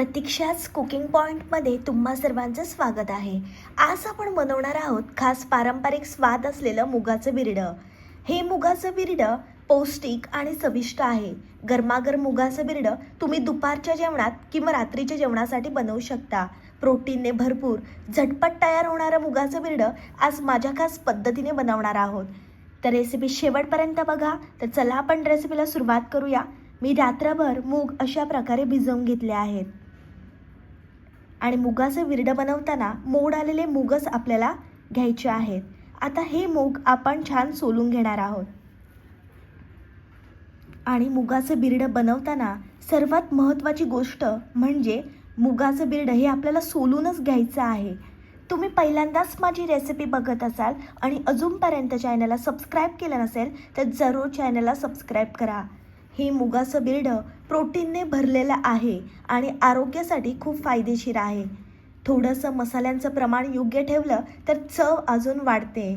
प्रतीक्षाच cooking पॉईंटमध्ये तुम्हा सर्वांचं स्वागत आहे. आज आपण बनवणार आहोत खास पारंपरिक स्वाद असलेलं मुगाचं बिरडं हे मुगाचं बिरडं पौष्टिक आणि चविष्ट आहे. गरमागरम मुगाचं बिरडं तुम्ही दुपारच्या जेवणात किंवा रात्रीच्या जेवणासाठी बनवू शकता. प्रोटीनने भरपूर झटपट तयार होणारं मुगाचं बिरडं आज माझ्या खास पद्धतीने बनवणार आहोत. तर रेसिपी शेवटपर्यंत बघा. तर चला आपण रेसिपीला सुरुवात करूया. मी रात्रभर मूग अशा प्रकारे भिजवून घेतले आहेत. आणि मुगाचं विरडं बनवताना मोड आलेले मूगच आपल्याला घ्यायचे आहेत. आता हे मूग आपण छान सोलून घेणार आहोत. आणि मुगाचं बिरडं बनवताना सर्वात महत्त्वाची गोष्ट म्हणजे मुगाचं बिरडं हे आपल्याला सोलूनच घ्यायचं आहे. तुम्ही पहिल्यांदाच माझी रेसिपी बघत असाल आणि अजूनपर्यंत चॅनलला सबस्क्राईब केलं नसेल तर जरूर चॅनलला सबस्क्राईब करा. हे मुगाचं बिरडं प्रोटीनने भरलेलं आहे आणि आरोग्यासाठी खूप फायदेशीर आहे. थोडंसं मसाल्यांचं प्रमाण योग्य ठेवलं तर चव अजून वाढते.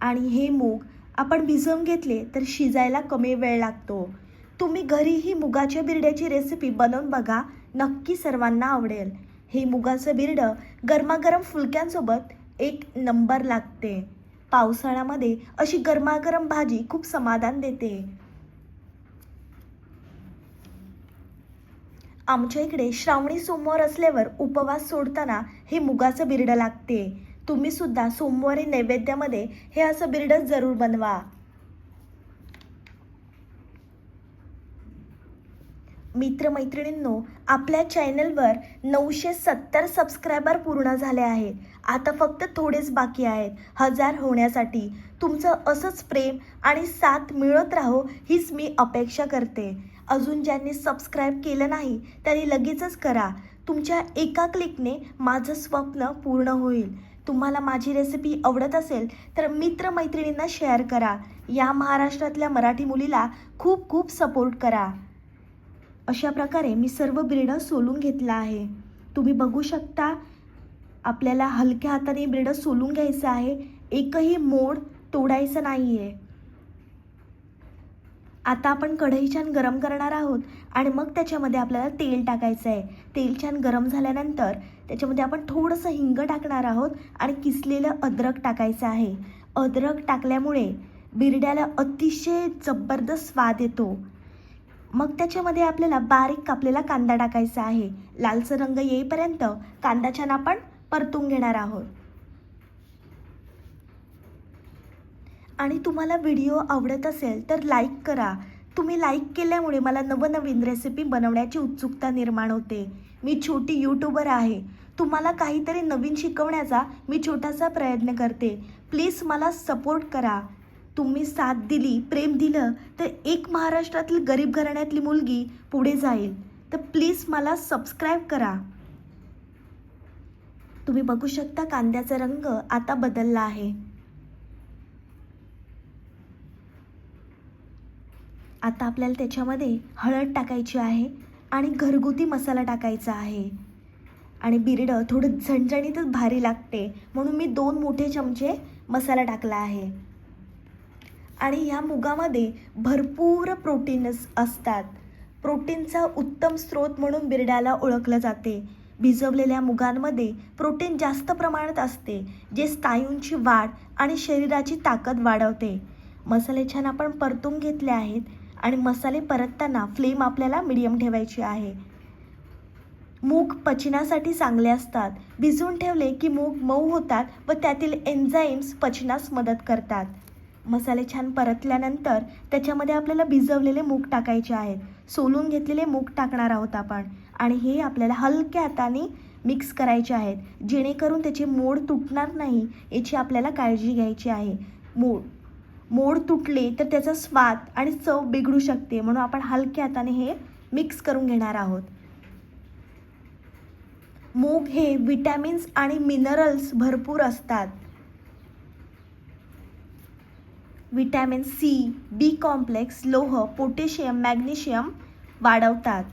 आणि हे मूग आपण भिजवून घेतले तर शिजायला कमी वेळ लागतो. तुम्ही घरीही मुगाच्या बिरड्याची रेसिपी बनवून बघा. नक्की सर्वांना आवडेल. हे मुगाचं बिरडं गरमागरम फुलक्यांसोबत एक नंबर लागते. पावसाळ्यामध्ये अशी गरमागरम भाजी खूप समाधान देते. आमच्या इकडे श्रावणी सोमवार असल्यावर उपवास सोडताना हे मुगाचं बिरडं लागते. तुम्ही सुद्धा सोमवारी नैवेद्यामध्ये हे असं बिरडं जरूर बनवा. मित्रमैत्रिणींनो आपल्या चॅनलवर नऊशे सत्तर सबस्क्रायबर पूर्ण झाले आहेत. आता फक्त थोडेच बाकी आहेत. हजार होण्यासाठी तुमचं असंच प्रेम आणि साथ मिळत राहो हीच मी अपेक्षा करते. अजून ज्यांनी सबस्क्राईब केलं नाही त्यांनी लगेचच करा. तुमच्या एका क्लिकने माझं स्वप्न पूर्ण होईल. तुम्हाला माझी रेसिपी आवडत असेल तर मित्रमैत्रिणींना शेअर करा. या महाराष्ट्रातल्या मराठी मुलीला खूप खूप सपोर्ट करा. अशा प्रकारे मी सर्व ब्रेडं सोलून घेतला आहे. तुम्ही बघू शकता आपल्याला हलक्या हाताने ब्रेडं सोलून घ्यायचं आहे. एकही मोड तोडायचं नाही आहे आता आपण कढई छान गरम करणार आहोत आणि मग त्याच्यामध्ये आपल्याला तेल टाकायचं आहे. तेल छान गरम झाल्यानंतर त्याच्यामध्ये आपण थोडंसं हिंग टाकणार आहोत आणि किसलेलं अद्रक टाकायचं आहे. अद्रक टाकल्यामुळे बिरड्याला अतिशय जबरदस्त स्वाद येतो. मग त्याच्यामध्ये आपल्याला बारीक कापलेला कांदा टाकायचा आहे. लालसर रंग येईपर्यंत कांदा छान आपण परतून घेणार आहोत. आणि तुम्हाला व्हिडिओ आवडत असेल तर लाईक करा. तुम्ही लाईक केल्यामुळे मला नवनवीन रेसिपी बनवण्याची उत्सुकता निर्माण होते. मी छोटी यूट्यूबर आहे. तुम्हाला काहीतरी नवीन शिकवण्याचा मी छोटासा प्रयत्न करते. प्लीज मला सपोर्ट करा. तुम्ही साथ दिली प्रेम दिलं तर एक महाराष्ट्रातील गरीब घराण्यातली मुलगी पुढे जाईल. तर प्लीज मला सबस्क्राईब करा. तुम्ही बघू शकता कांद्याचा रंग आता बदलला आहे. आता आपल्याला त्याच्यामध्ये हळद टाकायची आहे आणि घरगुती मसाला टाकायचा आहे. आणि बिरडं थोडं झणझणीतच भारी लागते. म्हणून मी दोन मोठे चमचे मसाला टाकला आहे. आणि ह्या मुगामध्ये भरपूर प्रोटीन्स असतात. प्रोटीनचा उत्तम स्रोत म्हणून बिरड्याला ओळखलं जाते. भिजवलेल्या मुगांमध्ये प्रोटीन जास्त प्रमाणात असते जे स्नायूंची वाढ आणि शरीराची ताकद वाढवते. मसाले छान आपण परतून घेतले आहेत. आणि मसाले परतताना फ्लेम आपल्याला मिडियम ठेवायची आहे. मूग पचनासाठी चांगले असतात. भिजवून ठेवले की मूग मऊ होतात व त्यातील एन्झाईम्स पचनास मदत करतात. मसाले छान परतल्यानंतर त्याच्यामध्ये आपल्याला भिजवलेले मूग टाकायचे आहेत. सोलून घेतलेले मूग टाकणार आहोत आपण. आणि हे आपल्याला हलक्या हाताने मिक्स करायचे आहेत. जेणेकरून त्याचे मोड तुटणार नाही याची आपल्याला काळजी घ्यायची आहे. मोड मोड तुटले तर त्याचा स्वाद आणि चव बिघडू शकते. म्हणून आपण हलक्या हाताने हे मिक्स करून घेणार आहोत. मूग हे विटॅमिन्स आणि मिनरल्स भरपूर असतात. विटॅमिन सी बी कॉम्प्लेक्स लोह पोटॅशियम मॅग्नेशियम वाढवतात.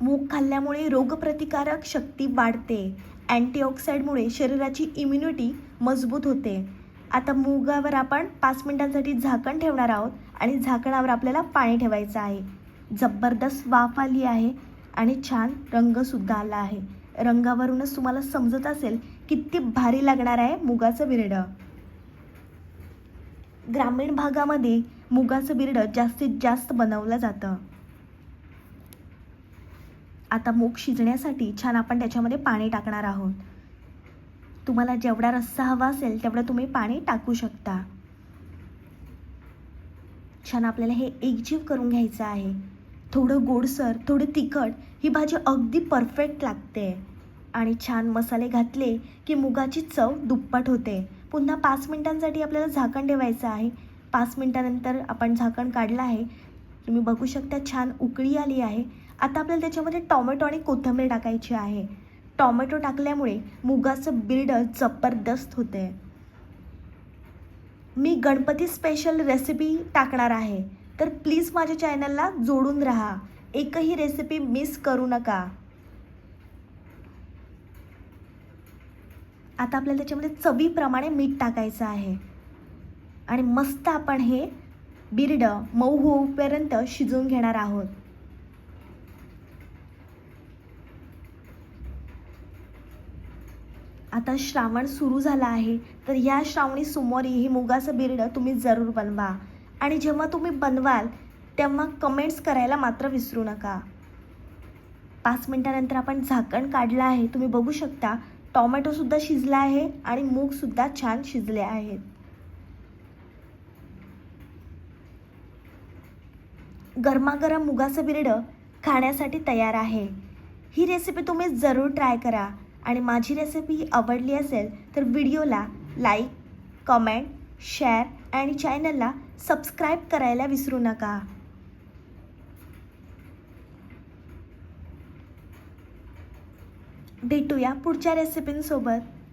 मूग खाल्ल्यामुळे रोगप्रतिकारक शक्ती वाढते. अँटीऑक्साईडमुळे शरीराची इम्युनिटी मजबूत होते. आता मुगावर आपण पाच मिनिटांसाठी झाकण ठेवणार आहोत आणि झाकणावर आपल्याला पाणी ठेवायचं आहे. जबरदस्त वाफ आली आहे आणि छान रंगसुद्धा आला आहे. रंगावरूनच तुम्हाला समजत असेल किती भारी लागणार आहे मुगाचं बिरडं. ग्रामीण भागामध्ये मुगाचं बिरडं जास्तीत जास्त बनवलं जातं. आता मूग शिजण्यासाठी छान आपण त्याच्यामध्ये पाणी टाकणार आहोत. तुम्हाला जेवढा रस्सा हवा असेल तेवढं तुम्ही पाणी टाकू शकता. छान आपल्याला हे एकजीव करून घ्यायचं आहे. थोडं गोडसर थोडं तिखट ही भाजी अगदी परफेक्ट लागते. आणि छान मसाले घातले की मुगाची चव दुप्पट होते. पुन्हा पाच मिनिटांसाठी आपल्याला झाकण ठेवायचं आहे. पाच मिनिटानंतर आपण झाकण काढलं आहे. तुम्ही बघू शकता छान उकळी आली आहे. आता आपल्याला त्याच्यामध्ये टॉमॅटो आणि कोथिंबीर टाकायची आहे. टॉमॅटो टाकल्यामुळे मुगाचं बिल्डर जबरदस्त होते मी गणपती स्पेशल रेसिपी टाकणार आहे. तर प्लीज माझ्या चॅनलला जोडून राहा. एकही रेसिपी मिस करू नका. आता आपल्याला त्याच्यामध्ये चवीप्रमाणे मीठ टाकायचं आहे. आणि मस्त आपण हे बिरड मऊ होऊपर्यंत शिजवून घेणार आहोत. आता श्रावण सुरू झाला आहे तर या श्रावणी सोमवारी ही मुगाचं बिरडं तुम्ही जरूर बनवा. आणि जेव्हा तुम्ही बनवाल तेव्हा कमेंट्स करायला मात्र विसरू नका. पाच मिनटानंतर आपण झाकण काढलं आहे. तुम्ही बघू शकता टॉमॅटोसुद्धा शिजला आहे आणि मूगसुद्धा छान शिजले आहेत. गरमागरम मुगाचं बिरडं खाण्यासाठी तयार आहे. ही रेसिपी तुम्ही जरूर ट्राय करा. आणि माझी रेसिपी आवडली असेल तर व्हिडिओला लाईक कमेंट शेअर आणि चॅनलला सबस्क्राईब करायला विसरू नका. भेटूया पुढच्या रेसिपींसोबत